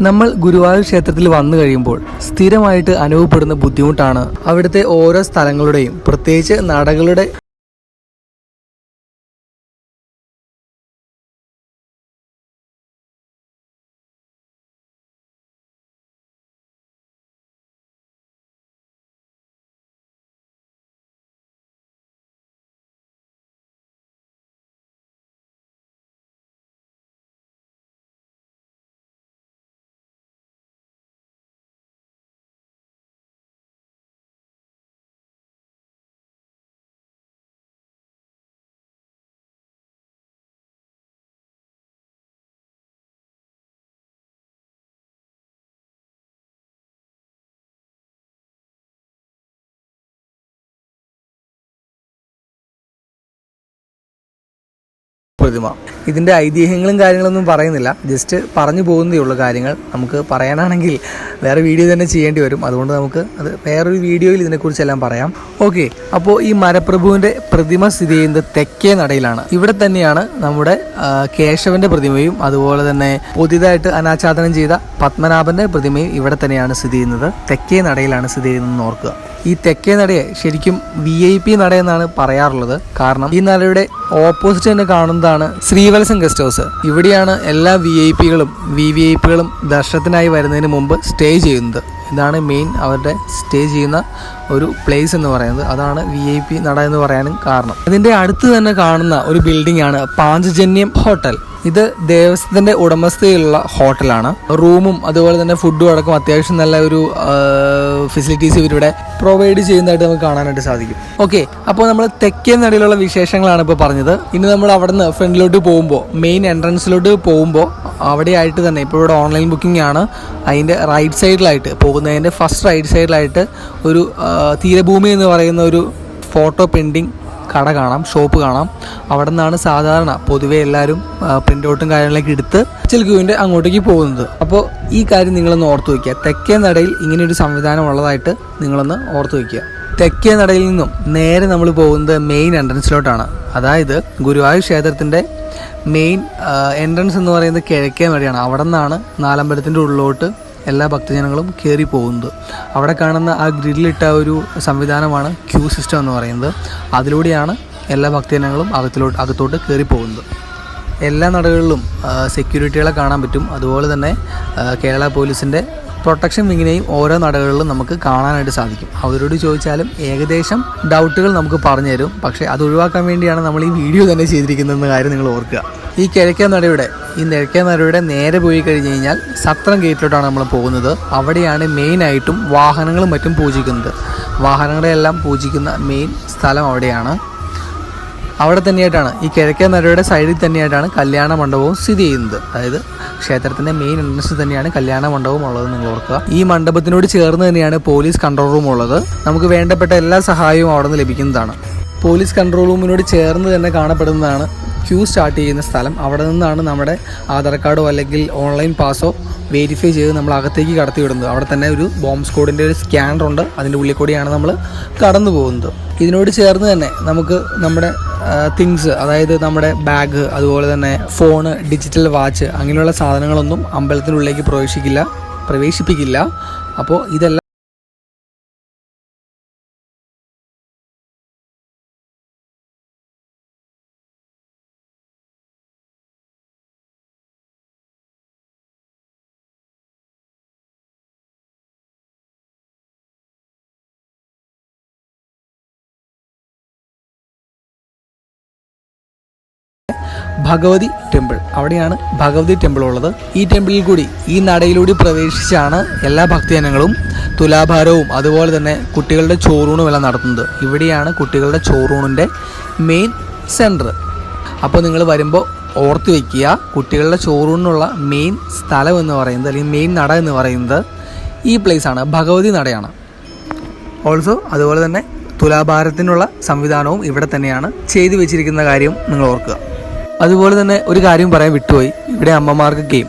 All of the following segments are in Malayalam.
നമ്മൾ ഗുരുവായൂർ ക്ഷേത്രത്തിൽ വന്നു കഴിയുമ്പോൾ സ്ഥിരമായിട്ട് അനുഭവപ്പെടുന്ന ബുദ്ധിമുട്ടാണ് അവിടുത്തെ ഓരോ സ്ഥലങ്ങളുടെയും പ്രത്യേകിച്ച് നടകളുടെ പ്രതിമ. ഇതിന്റെ ഐതിഹ്യങ്ങളും കാര്യങ്ങളൊന്നും പറയുന്നില്ല. ജസ്റ്റ് പറഞ്ഞു പോകുന്നതേ ഉള്ളൂ കാര്യങ്ങൾ. നമുക്ക് പറയാനാണെങ്കിൽ വേറെ വീഡിയോ തന്നെ ചെയ്യേണ്ടി വരും. അതുകൊണ്ട് നമുക്ക് അത് വേറൊരു വീഡിയോയിൽ ഇതിനെക്കുറിച്ചെല്ലാം പറയാം. ഓക്കെ അപ്പോൾ ഈ മരപ്രഭുവിന്റെ പ്രതിമ സ്ഥിതി ചെയ്യുന്നത് തെക്കേ നടയിലാണ്. ഇവിടെ തന്നെയാണ് നമ്മുടെ കേശവന്റെ പ്രതിമയും അതുപോലെ തന്നെ പുതിയതായിട്ട് അനാച്ഛാദനം ചെയ്ത പത്മനാഭന്റെ പ്രതിമയും ഇവിടെ തന്നെയാണ് സ്ഥിതി ചെയ്യുന്നത്. തെക്കേ നടയിലാണ് സ്ഥിതി ചെയ്യുന്നത് ഓർക്കുക. ഈ തെക്കേ നടയെ ശരിക്കും വി ഐ പി നട എന്നാണ് പറയാറുള്ളത്. കാരണം ഈ നടയുടെ ഓപ്പോസിറ്റ് തന്നെ കാണുന്നതാണ് ശ്രീവത്സം ഗസ്റ്റ് ഹൗസ്. ഇവിടെയാണ് എല്ലാ വി ഐ പികളും വി വി ഐ പികളും ദർശനത്തിനായി വരുന്നതിന് മുമ്പ് സ്റ്റേ ചെയ്യുന്നത്. ഇതാണ് മെയിൻ അവരുടെ സ്റ്റേ ചെയ്യുന്ന ഒരു പ്ലേസ് എന്ന് പറയുന്നത്. അതാണ് വി ഐ പി നട എന്ന് പറയാനും കാരണം. ഇതിന്റെ അടുത്ത് തന്നെ കാണുന്ന ഒരു ബിൽഡിംഗ് ആണ് പാഞ്ചജന്യം ഹോട്ടൽ. ഇത് ദേവസ്വത്തിന്റെ ഉടമസ്ഥയിലുള്ള ഹോട്ടലാണ്. റൂമും അതുപോലെ തന്നെ ഫുഡും അടക്കം അത്യാവശ്യം നല്ല ഒരു ഫെസിലിറ്റീസ് ഇവരിവിടെ പ്രൊവൈഡ് ചെയ്യുന്നതായിട്ട് നമുക്ക് കാണാനായിട്ട് സാധിക്കും. ഓക്കെ അപ്പോൾ നമ്മൾ തെക്കേ നടയിലുള്ള വിശേഷങ്ങളാണ് ഇപ്പോൾ പറഞ്ഞത്. ഇനി നമ്മൾ അവിടെ നിന്ന് ഫ്രണ്ടിലോട്ട് പോകുമ്പോൾ മെയിൻ എൻട്രൻസിലോട്ട് പോകുമ്പോൾ അവിടെയായിട്ട് തന്നെ ഇപ്പോൾ ഇവിടെ ഓൺലൈൻ ബുക്കിംഗ് ആണ്. അതിന്റെ റൈറ്റ് സൈഡിലായിട്ട് പോകുന്നതിന്റെ ഫസ്റ്റ് റൈറ്റ് സൈഡിലായിട്ട് ഒരു തീരഭൂമി എന്ന് പറയുന്ന ഒരു ഫോട്ടോ പെയിന്റിങ് കട കാണാം ഷോപ്പ് കാണാം. അവിടെ നിന്നാണ് സാധാരണ പൊതുവെ എല്ലാവരും പ്രിന്റ് ഔട്ടും കാര്യങ്ങളൊക്കെ എടുത്ത് ചിൽക്കുവിന്റെ അങ്ങോട്ടേക്ക് പോകുന്നത്. അപ്പോൾ ഈ കാര്യം നിങ്ങളൊന്ന് ഓർത്ത് വയ്ക്കുക. തെക്കേ നടയിൽ ഇങ്ങനെ ഒരു സംവിധാനം ഉള്ളതായിട്ട് നിങ്ങളൊന്ന് ഓർത്ത് വയ്ക്കുക. തെക്കേ നടയിൽ നിന്നും നേരെ നമ്മൾ പോകുന്നത് മെയിൻ എൻട്രൻസിലോട്ടാണ് അതായത് ഗുരുവായൂർ ക്ഷേത്രത്തിന്റെ മെയിൻ എൻട്രൻസ് എന്ന് പറയുന്നത് കിഴക്കേ നടയാണ്. അവിടെ നിന്നാണ് നാലമ്പലത്തിന്റെ ഉള്ളിലോട്ട് എല്ലാ ഭക്തജനങ്ങളും കയറി പോകുന്നത്. അവിടെ കാണുന്ന ആ ഗ്രില്ലിട്ട ഒരു സംവിധാനമാണ് ക്യൂ സിസ്റ്റം എന്ന് പറയുന്നത്. അതിലൂടെയാണ് എല്ലാ ഭക്തജനങ്ങളും അകത്തിലോട്ട് അകത്തോട്ട് കയറി പോകുന്നത്. എല്ലാ നടകളിലും സെക്യൂരിറ്റികളെ കാണാൻ പറ്റും. അതുപോലെ തന്നെ കേരള പോലീസിന്റെ പ്രൊട്ടക്ഷൻ വിങ്ങിനെയും ഓരോ നടകളിലും നമുക്ക് കാണാനായിട്ട് സാധിക്കും. അവരോട് ചോദിച്ചാലും ഏകദേശം ഡൗട്ടുകൾ നമുക്ക് പറഞ്ഞു തരും. പക്ഷേ അത് ഒഴിവാക്കാൻ വേണ്ടിയാണ് നമ്മൾ ഈ വീഡിയോ തന്നെ ചെയ്തിരിക്കുന്നതെന്ന കാര്യം നിങ്ങൾ ഓർക്കുക. ഈ കിഴക്കേ നടയുടെ ഈ നിഴക്കേനരയുടെ നേരെ പോയി കഴിഞ്ഞ് കഴിഞ്ഞാൽ സത്രം ഗേറ്റിലോട്ടാണ് നമ്മൾ പോകുന്നത്. അവിടെയാണ് മെയിനായിട്ടും വാഹനങ്ങളും മറ്റും പൂജിക്കുന്നത്. വാഹനങ്ങളെല്ലാം പൂജിക്കുന്ന മെയിൻ സ്ഥലം അവിടെയാണ്. അവിടെ തന്നെയായിട്ടാണ് ഈ കിഴക്കേ നരയുടെ സൈഡിൽ തന്നെയായിട്ടാണ് കല്യാണ മണ്ഡപവും സ്ഥിതി ചെയ്യുന്നത്. അതായത് ക്ഷേത്രത്തിന്റെ മെയിൻ എൻട്രൻസ് തന്നെയാണ് കല്യാണ മണ്ഡപം ഉള്ളത് നിങ്ങൾ ഓർക്കുക. ഈ മണ്ഡപത്തിനോട് ചേർന്ന് തന്നെയാണ് പോലീസ് കൺട്രോൾ റൂം ഉള്ളത്. നമുക്ക് വേണ്ടപ്പെട്ട എല്ലാ സഹായവും അവിടെ നിന്ന് ലഭിക്കുന്നതാണ്. പോലീസ് കൺട്രോൾ റൂമിനോട് ചേർന്ന് തന്നെ കാണപ്പെടുന്നതാണ് ക്യൂ സ്റ്റാർട്ട് ചെയ്യുന്ന സ്ഥലം. അവിടെ നിന്നാണ് നമ്മുടെ ആധാർ കാർഡോ അല്ലെങ്കിൽ ഓൺലൈൻ പാസോ വെരിഫൈ ചെയ്ത് നമ്മൾ അകത്തേക്ക് കടത്തി വിടുന്നത് അവിടെ തന്നെ ഒരു ബോംബ് സ്കോഡിന്റെ ഒരു സ്കാനർ ഉണ്ട്. അതിന്റെ ഉള്ളിൽ കൂടിയാണ് നമ്മൾ കടന്നു പോകുന്നത്. ഇതിനോട് ചേർന്ന് തന്നെ നമുക്ക് നമ്മുടെ തിങ്സ് അതായത് നമ്മുടെ ബാഗ് അതുപോലെ തന്നെ ഫോണ് ഡിജിറ്റൽ വാച്ച് അങ്ങനെയുള്ള സാധനങ്ങളൊന്നും അമ്പലത്തിനുള്ളിലേക്ക് പ്രവേശിക്കില്ല പ്രവേശിപ്പിക്കില്ല. അപ്പോൾ ഇതെല്ലാം ഭഗവതി ടെമ്പിൾ. അവിടെയാണ് ഭഗവതി ടെമ്പിൾ ഉള്ളത്. ഈ ടെമ്പിളിൽ കൂടി ഈ നടയിലൂടെ പ്രവേശിച്ചാണ് എല്ലാ ഭക്തജനങ്ങളും തുലാഭാരവും അതുപോലെ തന്നെ കുട്ടികളുടെ ചോറൂണും എല്ലാം നടത്തുന്നത്. ഇവിടെയാണ് കുട്ടികളുടെ ചോറൂണിന്റെ മെയിൻ സെന്റർ അപ്പോൾ നിങ്ങൾ വരുമ്പോൾ ഓർത്ത് വയ്ക്കുക കുട്ടികളുടെ ചോറൂണിനുള്ള മെയിൻ സ്ഥലം എന്ന് പറയുന്നത് അല്ലെങ്കിൽ മെയിൻ നട എന്ന് പറയുന്നത് ഈ place ആണ്. ഭഗവതി നടയാണ്. ഓൾസോ അതുപോലെ തന്നെ തുലാഭാരത്തിനുള്ള സംവിധാനവും ഇവിടെ തന്നെയാണ്. ചെയ്തു വെച്ചിരിക്കുന്ന കാര്യം നിങ്ങൾ ഓർക്കുക. അതുപോലെ തന്നെ ഒരു കാര്യം പറയാൻ വിട്ടുപോയി. ഇവിടെ അമ്മമാർക്കൊക്കെയും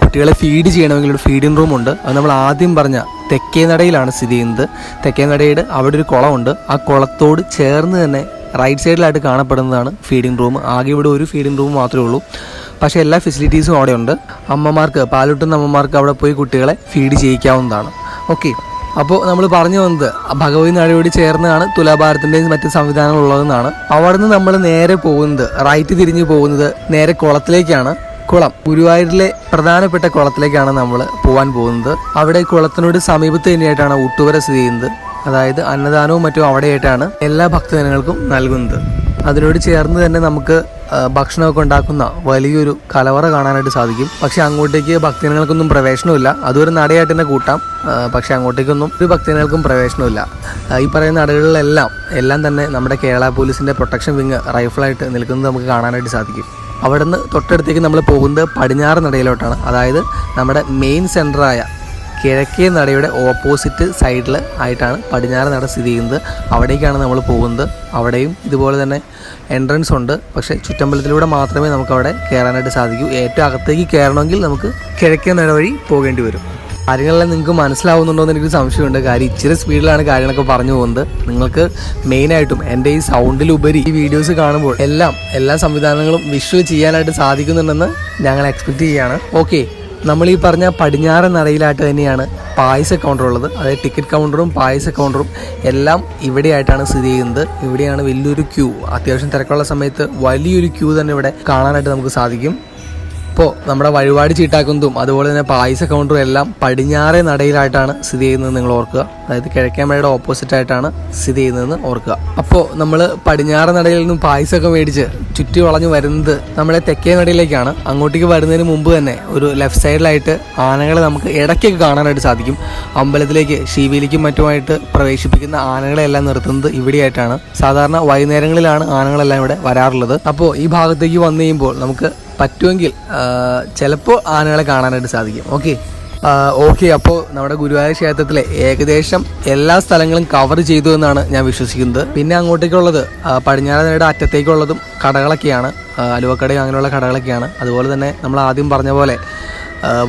കുട്ടികളെ ഫീഡ് ചെയ്യണമെങ്കിൽ ഒരു ഫീഡിംഗ് റൂം ഉണ്ട്. അത് നമ്മൾ ആദ്യം പറഞ്ഞ തെക്കേ നടയിലാണ് സ്ഥിതി ചെയ്യുന്നത്. തെക്കേ നടയുടെ അവിടെ ഒരു കുളമുണ്ട്. ആ കുളത്തോട് ചേർന്ന് തന്നെ റൈറ്റ് സൈഡിലായിട്ട് കാണപ്പെടുന്നതാണ് ഫീഡിംഗ് റൂം ആകെ ഇവിടെ ഒരു ഫീഡിംഗ് റൂം മാത്രമേ ഉള്ളൂ. പക്ഷേ എല്ലാ ഫെസിലിറ്റീസും അവിടെ ഉണ്ട് അമ്മമാർക്ക് പാലൂട്ടുന്ന അമ്മമാർക്ക് അവിടെ പോയി കുട്ടികളെ ഫീഡ് ചെയ്യിക്കാവുന്നതാണ്. ഓക്കെ അപ്പോൾ നമ്മൾ പറഞ്ഞു വന്നത് ഭഗവതി നടയോട് ചേർന്നാണ് തുലാഭാരത്തിന്റെയും മറ്റ് സംവിധാനങ്ങൾ ഉള്ളതെന്നാണ്. അവിടുന്ന് നമ്മൾ നേരെ പോകുന്നത് റൈറ്റ് തിരിഞ്ഞു പോകുന്നത് നേരെ കുളത്തിലേക്കാണ്. കുളം ഗുരുവായൂരിലെ പ്രധാനപ്പെട്ട കുളത്തിലേക്കാണ് നമ്മൾ പോകാൻ പോകുന്നത്. അവിടെ കുളത്തിനോട് സമീപത്ത് തന്നെയായിട്ടാണ് ഊട്ടുവര സ്ഥിതി ചെയ്യുന്നത്. അതായത് അന്നദാനവും മറ്റും അവിടെയായിട്ടാണ് എല്ലാ ഭക്തജനങ്ങൾക്കും നൽകുന്നത്. അതിനോട് ചേർന്ന് തന്നെ നമുക്ക് ഭക്ഷണമൊക്കെ ഉണ്ടാക്കുന്ന വലിയൊരു കലവറ കാണാനായിട്ട് സാധിക്കും. പക്ഷേ അങ്ങോട്ടേക്ക് ഭക്തജനങ്ങൾക്കൊന്നും പ്രവേശനമില്ല അതൊരു നടയായിട്ട് തന്നെ കൂട്ടാം. പക്ഷേ അങ്ങോട്ടേക്കൊന്നും ഒരു ഭക്തജനങ്ങൾക്കും പ്രവേശനമില്ല ഈ പറയുന്ന നടകളിലെല്ലാം എല്ലാം തന്നെ നമ്മുടെ കേരള പോലീസിന്റെ പ്രൊട്ടക്ഷൻ വിങ് റൈഫിളായിട്ട് നിൽക്കുന്നത് നമുക്ക് കാണാനായിട്ട് സാധിക്കും. അവിടുന്ന് തൊട്ടടുത്തേക്ക് നമ്മൾ പോകുന്നത് പടിഞ്ഞാറ് നടയിലോട്ടാണ്. അതായത് നമ്മുടെ മെയിൻ സെന്ററായ കിഴക്കേ നടയുടെ ഓപ്പോസിറ്റ് സൈഡിൽ ആയിട്ടാണ് പടിഞ്ഞാറ് നട സ്ഥിതി ചെയ്യുന്നത്. അവിടേക്കാണ് നമ്മൾ പോകുന്നത്. അവിടെയും ഇതുപോലെ തന്നെ എൻട്രൻസ് ഉണ്ട്. പക്ഷേ ചുറ്റമ്പലത്തിലൂടെ മാത്രമേ നമുക്ക് അവിടെ കയറാനായിട്ട് സാധിക്കൂ. ഏറ്റവും അകത്തേക്ക് കയറണമെങ്കിൽ നമുക്ക് കിഴക്കേ നട വഴി പോകേണ്ടി വരും. കാര്യങ്ങളെല്ലാം നിങ്ങൾക്ക് മനസ്സിലാവുന്നുണ്ടോ എന്ന് എനിക്ക് സംശയമുണ്ട്. കാര്യം ഇച്ചിരി സ്പീഡിലാണ് കാര്യങ്ങളൊക്കെ പറഞ്ഞു പോകുന്നത്. നിങ്ങൾക്ക് മെയിനായിട്ടും എന്റെ ഈ സൗണ്ടിലുപരി ഈ വീഡിയോസ് കാണുമ്പോൾ എല്ലാം എല്ലാ സംവിധാനങ്ങളും വിഷ്വൽ ചെയ്യാനായിട്ട് സാധിക്കുന്നുണ്ടെന്ന് ഞങ്ങൾ എക്സ്പെക്ട് ചെയ്യുകയാണ്. ഓക്കെ നമ്മൾ ഈ പറഞ്ഞ പടിഞ്ഞാറൻ നടയിലായിട്ട് തന്നെയാണ് പായസ കൗണ്ടർ ഉള്ളത് അതായത് ടിക്കറ്റ് കൗണ്ടറും പായസ കൗണ്ടറും എല്ലാം ഇവിടെയായിട്ടാണ് സ്ഥിതി ചെയ്യുന്നത്. ഇവിടെയാണ് വലിയൊരു ക്യൂ. അത്യാവശ്യം തിരക്കുള്ള സമയത്ത് വലിയൊരു ക്യൂ തന്നെ ഇവിടെ കാണാനായിട്ട് നമുക്ക് സാധിക്കും. ഇപ്പോൾ നമ്മുടെ വഴിപാട് ചീട്ടാക്കുന്നതും അതുപോലെ തന്നെ പായസ കൗണ്ടറും എല്ലാം പടിഞ്ഞാറേ നടയിലായിട്ടാണ് സ്ഥിതി ചെയ്യുന്നത് നിങ്ങൾ ഓർക്കുക. അതായത് കിഴക്കേമലയുടെ ഓപ്പോസിറ്റ് ആയിട്ടാണ് സ്ഥിതി ചെയ്യുന്നതെന്ന് ഓർക്കുക. അപ്പോൾ നമ്മൾ പടിഞ്ഞാറ് നടയിൽ നിന്നും പായസമൊക്കെ മേടിച്ച് ചുറ്റി വളഞ്ഞു വരുന്നത് നമ്മുടെ തെക്കേ നടയിലേക്കാണ്. അങ്ങോട്ടേക്ക് വരുന്നതിന് മുമ്പ് തന്നെ ഒരു ലെഫ്റ്റ് സൈഡിലായിട്ട് ആനകളെ നമുക്ക് ഇടയ്ക്കൊക്കെ കാണാനായിട്ട് സാധിക്കും. അമ്പലത്തിലേക്ക് ശിവയിലേക്കും മറ്റുമായിട്ട് പ്രവേശിപ്പിക്കുന്ന ആനകളെല്ലാം നിർത്തുന്നത് ഇവിടെയായിട്ടാണ്. സാധാരണ വൈകുന്നേരങ്ങളിലാണ് ആനകളെല്ലാം ഇവിടെ വരാറുള്ളത്. അപ്പോൾ ഈ ഭാഗത്തേക്ക് വന്നു കഴിയുമ്പോൾ നമുക്ക് പറ്റുമെങ്കിൽ ചിലപ്പോൾ ആനകളെ കാണാനായിട്ട് സാധിക്കും. ഓക്കെ ഓക്കെ അപ്പോൾ നമ്മുടെ ഗുരുവായൂർ ക്ഷേത്രത്തിലെ ഏകദേശം എല്ലാ സ്ഥലങ്ങളും കവർ ചെയ്തു എന്നാണ് ഞാൻ വിശ്വസിക്കുന്നത്. പിന്നെ അങ്ങോട്ടേക്കുള്ളത് പടിഞ്ഞാറനയുടെ അറ്റത്തേക്കുള്ളതും കടകളൊക്കെയാണ്. അലുവക്കടയും അങ്ങനെയുള്ള കടകളൊക്കെയാണ്. അതുപോലെ തന്നെ നമ്മൾ ആദ്യം പറഞ്ഞ പോലെ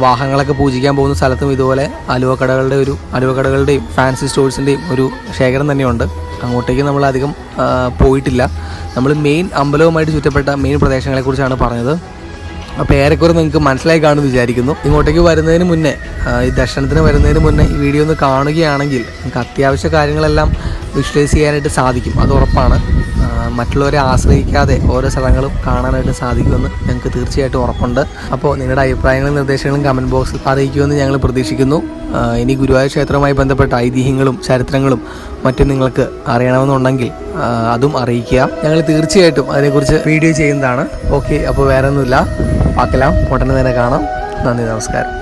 വാഹനങ്ങളൊക്കെ പൂജിക്കാൻ പോകുന്ന സ്ഥലത്തും ഇതുപോലെ അലുവക്കടകളുടെ ഒരു അലുവക്കടകളുടെയും ഫാൻസി സ്റ്റോഴ്സിന്റെയും ഒരു ശേഖരം തന്നെയുണ്ട്. അങ്ങോട്ടേക്ക് നമ്മൾ അധികം പോയിട്ടില്ല. നമ്മൾ മെയിൻ അമ്പലവുമായിട്ട് ചുറ്റപ്പെട്ട മെയിൻ പ്രദേശങ്ങളെക്കുറിച്ചാണ് പറഞ്ഞത്. അപ്പോൾ ഏറെക്കുറെ നിങ്ങൾക്ക് മനസ്സിലായി കാണുമെന്ന് വിചാരിക്കുന്നു. ഇങ്ങോട്ടേക്ക് വരുന്നതിന് മുന്നേ ഈ ദർശനത്തിന് വരുന്നതിന് മുന്നേ ഈ വീഡിയോ ഒന്ന് കാണുകയാണെങ്കിൽ നിങ്ങൾക്ക് അത്യാവശ്യ കാര്യങ്ങളെല്ലാം വിഷ്വലൈസ് ചെയ്യാനായിട്ട് സാധിക്കും. അത് ഉറപ്പാണ്. മറ്റുള്ളവരെ ആശ്രയിക്കാതെ ഓരോ സ്ഥലങ്ങളും കാണാനായിട്ട് സാധിക്കുമെന്ന് ഞങ്ങൾക്ക് തീർച്ചയായിട്ടും ഉറപ്പുണ്ട്. അപ്പോൾ നിങ്ങളുടെ അഭിപ്രായങ്ങളും നിർദ്ദേശങ്ങളും കമന്റ് ബോക്സിൽ അറിയിക്കുമെന്ന് ഞങ്ങൾ പ്രതീക്ഷിക്കുന്നു. ഇനി ഗുരുവായൂർ ക്ഷേത്രവുമായി ബന്ധപ്പെട്ട ഐതിഹ്യങ്ങളും ചരിത്രങ്ങളും മറ്റും നിങ്ങൾക്ക് അറിയണമെന്നുണ്ടെങ്കിൽ അതും അറിയിക്കുക. ഞങ്ങൾ തീർച്ചയായിട്ടും അതിനെക്കുറിച്ച് വീഡിയോ ചെയ്യുന്നതാണ്. ഓക്കെ അപ്പോൾ വേറെ ഒന്നുമില്ല പാക്കലാം ഉടനെ തന്നെ കാണാം. നന്ദി നമസ്കാരം.